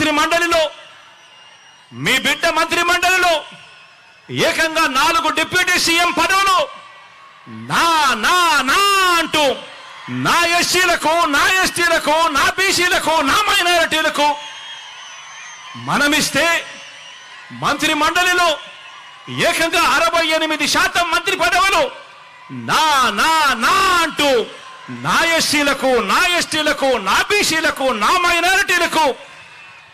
మంత్రి మండలిలో మీ బిడ్డ మంత్రి మండలిలో ఏకంగా నాలుగు డిప్యూటీ సీఎం పదవులు నా నా నా అంటూ నా ఎస్సీలకు నా ఎస్టీలకు నా బీసీలకు నా మైనారిటీలకు మనమిస్తే మంత్రి మండలిలో ఏకంగా అరవై ఎనిమిది శాతం మంత్రి పదవులు నా నా నా అంటూ నా ఎస్సీలకు నా ఎస్టీలకు నా బీసీలకు నా మైనారిటీలకు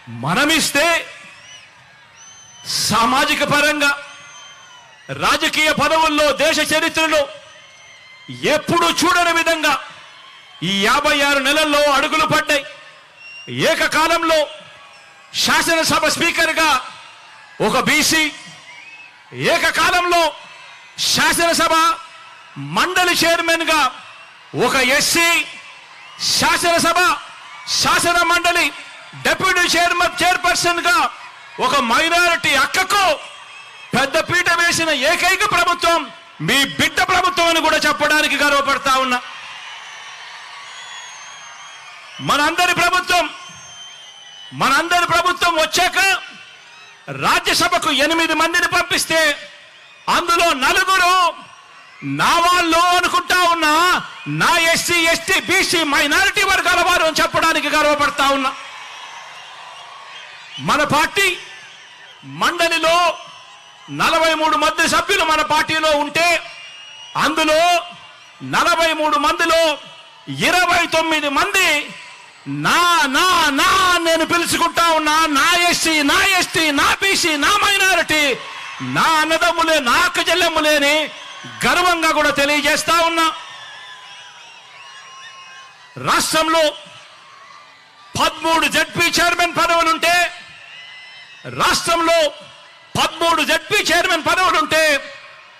మనమిస్తే సామాజిక పరంగా రాజకీయ పదవుల్లో దేశ చరిత్రలో ఎప్పుడు చూడని విధంగా ఈ యాభై ఆరు నెలల్లో అడుగులు పడ్డాయి. ఏకకాలంలో శాసనసభ స్పీకర్గా ఒక బీసీ ఏకకాలంలో శాసనసభ మండలి చైర్మన్గా ఒక ఎస్సీ శాసనసభ శాసన మండలి డెప్యూటీ చైర్మన్ చైర్పర్సన్గా ఒక మైనారిటీ అక్కకు పెద్ద పీట వేసిన ఏకైక ప్రభుత్వం మీ బిడ్డ ప్రభుత్వం అని కూడా చెప్పడానికి గర్వపడతా ఉన్నా. మనందరి ప్రభుత్వం మనందరి ప్రభుత్వం వచ్చాక రాజ్యసభకు ఎనిమిది మందిని పంపిస్తే అందులో నలుగురు నా వాళ్ళు అనుకుంటా ఉన్నా. నా ఎస్సీ ఎస్టీ బీసీ మైనారిటీ వర్గాల వారు అని చెప్పడానికి గర్వపడతా ఉన్నా. మన పార్టీ మండలిలో నలభై మూడు మంది సభ్యులు మన పార్టీలో ఉంటే అందులో నలభై మూడు మందిలో ఇరవై తొమ్మిది మంది నా నా నా నేను పిలుచుకుంటా ఉన్నా నా ఎస్సీ నా ఎస్టీ నా బీసీ నా మైనారిటీ నా అన్నదమ్ములే నా అక్క చెల్లెమ్ములేని గర్వంగా కూడా తెలియజేస్తా ఉన్నా. రాష్ట్రంలో పదమూడు జడ్పీ చైర్మన్ పదవులుంటే రాష్ట్రంలో పదమూడు జడ్పీ చైర్మన్ పదవులుంటే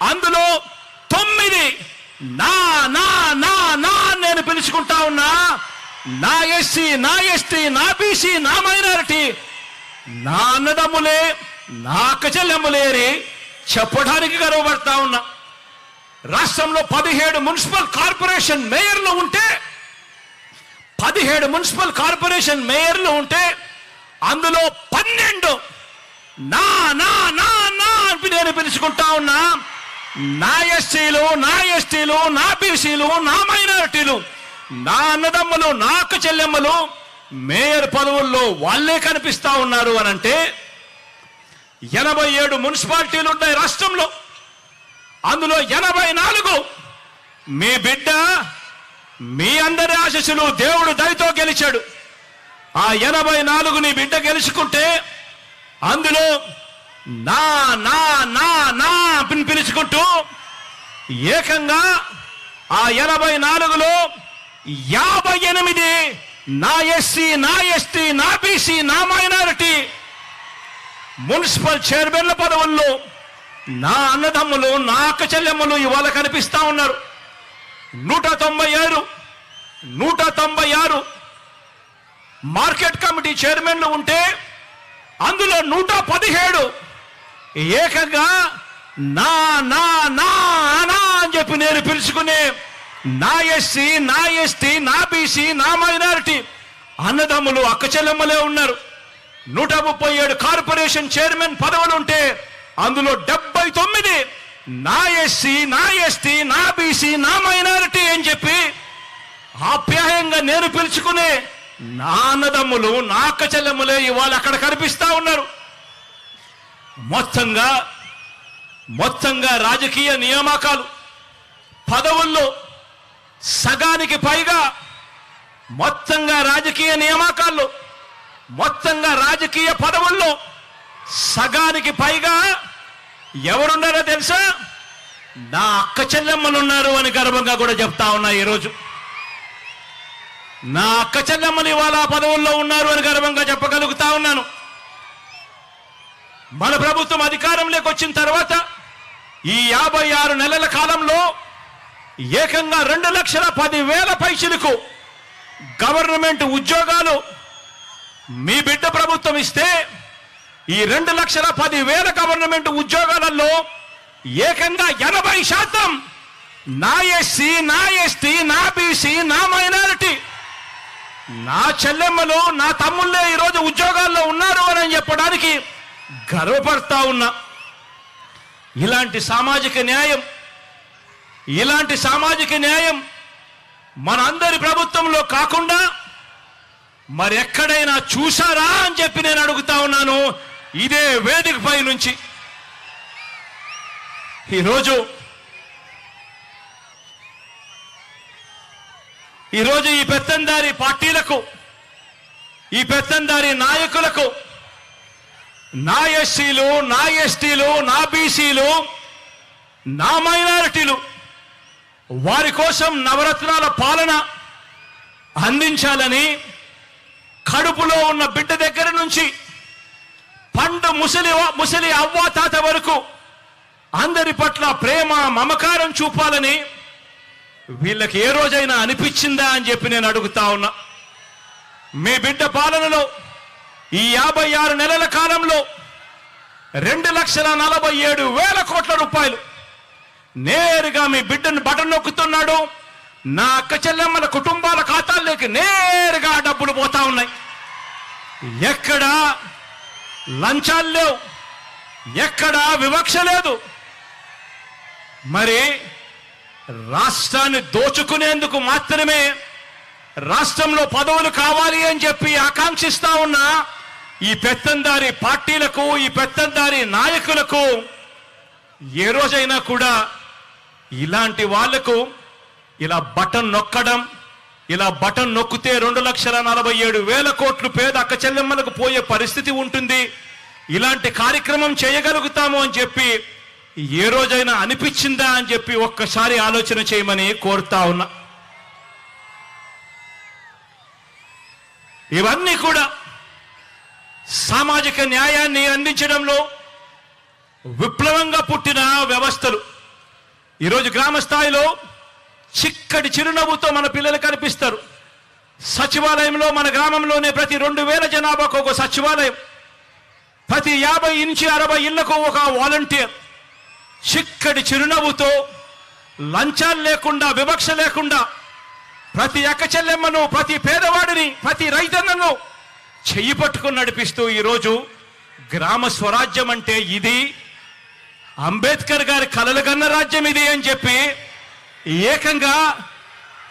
అందులో తొమ్మిది నా నా నా నా నేను పిలుచుకుంటా ఉన్నా. నా ఎస్సీ నా ఎస్టీ నా బీసీ నా మైనారిటీ నా అన్నదమ్ములే నా అక్క చెప్పడానికి గర్వపడతా ఉన్నా. రాష్ట్రంలో పదిహేడు మున్సిపల్ కార్పొరేషన్ మేయర్లు ఉంటే పదిహేడు మున్సిపల్ కార్పొరేషన్ మేయర్లు ఉంటే అందులో పన్నెండు నా నా నా నా అని నేను పిలుచుకుంటా ఉన్నా. నా ఎస్టీలు నా ఎస్టీలు నా బీసీలు నా మైనారిటీలు నా అన్నదమ్ములు నాకు చెల్లెమ్మలు మేయర్ పదవుల్లో వాళ్ళే కనిపిస్తా ఉన్నారు అని అంటే ఎనభై ఏడు మున్సిపాలిటీలు ఉన్నాయి రాష్ట్రంలో. అందులో ఎనభై నాలుగు మీ బిడ్డ మీ అందరి ఆశస్సులు దేవుడు దయతో గెలిచాడు. ఆ ఎనభై నాలుగు నీ బిడ్డ గెలుచుకుంటే అందులో నా నా నా నా అని పిలుచుకుంటూ ఏకంగా ఆ ఎనభై నాలుగులో యాభై ఎనిమిది నా ఎస్సీ నా ఎస్టీ నా బీసీ నా మైనారిటీ మున్సిపల్ చైర్మన్ల పదవుల్లో నా అన్నదమ్ములు నా అక్క చెల్లెమ్మలు ఇవాళ కనిపిస్తా ఉన్నారు. నూట తొంభై ఆరు నూట తొంభై ఆరు మార్కెట్ కమిటీ చైర్మన్లు ఉంటే అందులో నూట పదిహేడు ఏకంగా నా నా నా నా అని చెప్పి నేను పిలుచుకునే నా ఎస్సీ నా ఎస్టీ నా బీసీ నా మైనారిటీ అన్నదమ్ములు అక్క చెల్లెమ్మలే ఉన్నారు. నూట ముప్పై ఏడు కార్పొరేషన్ చైర్మన్ పదవులు ఉంటే అందులో డెబ్బై తొమ్మిది నా ఎస్సీ నా ఎస్టీ నా బీసీ నా మైనారిటీ అని చెప్పి ఆప్యాయంగా నేను పిలుచుకునే నాన్నదమ్ములు నా ఇవాళ అక్కడ కనిపిస్తూ ఉన్నారు. మొత్తంగా మొత్తంగా రాజకీయ నియామకాలు పదవుల్లో సగానికి పైగా మొత్తంగా రాజకీయ నియామకాల్లో మొత్తంగా రాజకీయ పదవుల్లో సగానికి పైగా ఎవరున్నారో తెలుసా? నా అక్క చెల్లెమ్మలు ఉన్నారు అని గర్వంగా కూడా చెప్తా ఉన్నా ఈరోజు. నా అక్క చెల్లెమ్మలు ఇవాళ పదవుల్లో ఉన్నారు అని గర్వంగా చెప్పగలుగుతా ఉన్నాను. మన ప్రభుత్వం అధికారంలోకి వచ్చిన తర్వాత ఈ యాభై ఆరు నెలల కాలంలో ఏకంగా రెండు లక్షల పది వేల పైసలకు గవర్నమెంట్ ఉద్యోగాలు మీ బిడ్డ ప్రభుత్వం ఇస్తే ఈ రెండు లక్షల పది వేల గవర్నమెంట్ ఉద్యోగాలలో ఏకంగా ఎనభై శాతం నా ఎస్సీ నా ఎస్టీ నా బీసీ నా మైనారిటీ నా చెల్లెమ్మలు నా తమ్ముళ్ళే ఈరోజు ఉద్యోగాల్లో ఉన్నారు అని చెప్పడానికి గర్వపడతా ఉన్నా. ఇలాంటి సామాజిక న్యాయం ఇలాంటి సామాజిక న్యాయం మనందరి ప్రభుత్వంలో కాకుండా మరి ఎక్కడైనా చూశారా అని చెప్పి నేను అడుగుతా ఉన్నాను. ఇదే వేదికపై నుంచి. ఈరోజు ఈరోజు ఈ పెత్తందారి పార్టీలకు ఈ పెత్తందారి నాయకులకు నా ఎస్సీలు నా ఎస్టీలు నా బీసీలు నా మైనారిటీలు వారి కోసం నవరత్నాల పాలన అందించాలని కడుపులో ఉన్న బిడ్డ దగ్గర నుంచి పండు ముసలి ముసలి అవ్వ తాత వరకు అందరి పట్ల ప్రేమ మమకారం చూపాలని వీళ్ళకి ఏ రోజైనా అనిపించిందా అని చెప్పి నేను అడుగుతా ఉన్నా. మీ బిడ్డ పాలనలో ఈ యాభై ఆరు నెలల కాలంలో రెండు లక్షల నలభై ఏడు వేల కోట్ల రూపాయలు నేరుగా మీ బిడ్డను బటన్ నొక్కుతున్నాడు. నా అక్క చెల్లెమ్మల కుటుంబాల ఖాతాల్లోకి నేరుగా డబ్బులు పోతా ఉన్నాయి. ఎక్కడా లంచాలు లేవు ఎక్కడా వివక్ష లేదు. మరి రాష్ట్రాన్ని దోచుకునేందుకు మాత్రమే రాష్ట్రంలో పదవులు కావాలి అని చెప్పి ఆకాంక్షిస్తా ఉన్న ఈ పెత్తందారి పార్టీలకు ఈ పెత్తందారి నాయకులకు ఏ రోజైనా కూడా ఇలాంటి వాళ్ళకు ఇలా బటన్ నొక్కడం ఇలా బటన్ నొక్కితే రెండు లక్షల నలభై ఏడు వేల కోట్లు పేద అక్క చెల్లెమ్మలకు పోయే పరిస్థితి ఉంటుంది. ఇలాంటి కార్యక్రమం చేయగలుగుతాము అని చెప్పి ఏ రోజైనా అనిపించిందా అని చెప్పి ఒక్కసారి ఆలోచన చేయమని కోరుతా ఉన్నా. ఇవన్నీ కూడా సామాజిక న్యాయాన్ని అందించడంలో విప్లవంగా పుట్టిన వ్యవస్థలు. ఈరోజు గ్రామ స్థాయిలో చిక్కటి చిరునవ్వుతో మన పిల్లలు కనిపిస్తారు. సచివాలయంలో మన గ్రామంలోనే ప్రతి రెండు వేల జనాభాకు ఒక సచివాలయం. ప్రతి యాభై నుంచి అరవై ఇళ్ళకు ఒక వాలంటీర్. చిక్కటి చిరునవ్వుతో లంచాలు లేకుండా వివక్ష లేకుండా ప్రతి అక్క చెల్లెమ్మను ప్రతి పేదవాడిని ప్రతి రైతన్నను చెయ్యి పట్టుకుని నడిపిస్తూ ఈరోజు గ్రామ స్వరాజ్యం అంటే ఇది. అంబేద్కర్ గారి కలలు కన్న రాజ్యం ఇది అని చెప్పి ఏకంగా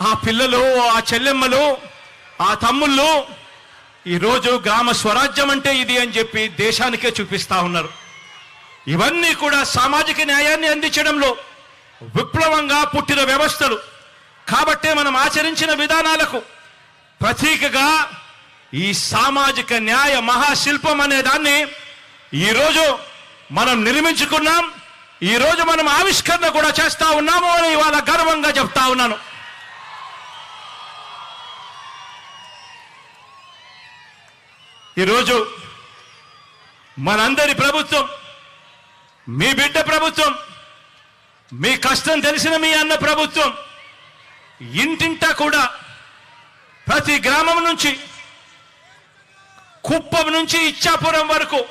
ఆ పిల్లలు ఆ చెల్లెమ్మలు ఆ తమ్ముళ్ళు ఈరోజు గ్రామ స్వరాజ్యం అంటే ఇది అని చెప్పి దేశానికే చూపిస్తా ఉన్నారు. ఇవన్నీ కూడా సామాజిక న్యాయాన్ని అందించడంలో విప్లవంగా పుట్టిన వ్యవస్థలు. కాబట్టే మనం ఆచరించిన విధానాలకు ప్రతీకగా ఈ సామాజిక న్యాయ మహాశిల్పం అనే దాన్ని ఈరోజు మనం నిర్మించుకున్నాం. ఈరోజు మనం ఆవిష్కరణ కూడా చేస్తా ఉన్నాము అని ఇవాళ గర్వంగా చెప్తా ఉన్నాను. ఈరోజు మనందరి ప్రభుత్వం మీ బిడ్డ ప్రభుత్వం మీ కష్టం తెలిసిన మీ అన్న ప్రభుత్వం ఇంటింటా కూడా ప్రతి గ్రామం నుంచి కుప్పం నుంచి ఇచ్చాపురం వరకు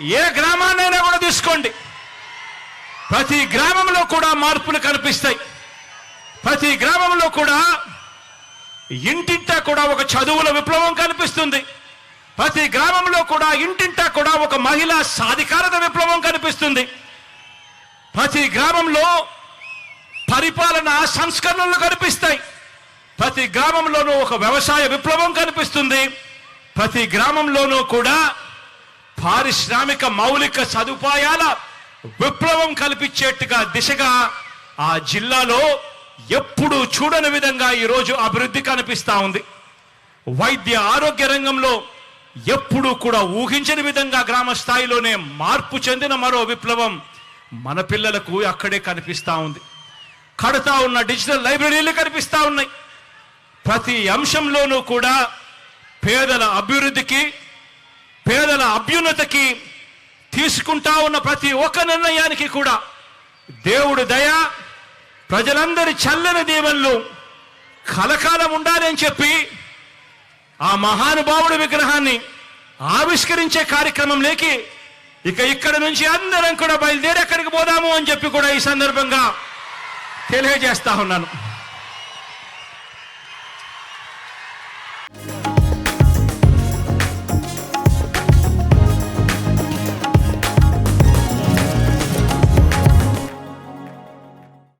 ఏ గ్రామాన్నైనా కూడా తీసుకోండి. ప్రతి గ్రామంలో కూడా మార్పులు కనిపిస్తాయి. ప్రతి గ్రామంలో కూడా ఇంటింటా కూడా ఒక చదువుల విప్లవం కనిపిస్తుంది. ప్రతి గ్రామంలో కూడా ఇంటింటా కూడా ఒక మహిళా సాధికారత విప్లవం కనిపిస్తుంది. ప్రతి గ్రామంలో పరిపాలన సంస్కరణలు కనిపిస్తాయి. ప్రతి గ్రామంలోనూ ఒక వ్యవసాయ విప్లవం కనిపిస్తుంది. ప్రతి గ్రామంలోనూ కూడా పారిశ్రామిక మౌలిక సదుపాయాల విప్లవం కల్పించేట్టుగా దిశగా ఆ జిల్లాలో ఎప్పుడు చూడని విధంగా ఈరోజు అభివృద్ధి కనిపిస్తూ ఉంది. వైద్య ఆరోగ్య రంగంలో ఎప్పుడూ కూడా ఊహించని విధంగా గ్రామ స్థాయిలోనే మార్పు చెందిన మరో విప్లవం మన పిల్లలకు అక్కడే కనిపిస్తూ ఉంది. కడతా ఉన్న డిజిటల్ లైబ్రరీలు కనిపిస్తా ఉన్నాయి. ప్రతి అంశంలోనూ కూడా పేదల అభివృద్ధికి పేదల అభ్యున్నతకి తీసుకుంటా ఉన్న ప్రతి ఒక్క నిర్ణయానికి కూడా దేవుడు దయ ప్రజలందరి చల్లని దీవెనలు కలకాలం ఉండాలని చెప్పి ఆ మహానుభావుడి విగ్రహాన్ని ఆవిష్కరించే కార్యక్రమంలోకి ఇక ఇక్కడ నుంచి అందరం కూడా బయలుదేరి ఎక్కడికి పోదాము అని చెప్పి కూడా ఈ సందర్భంగా తెలియజేస్తా ఉన్నాను.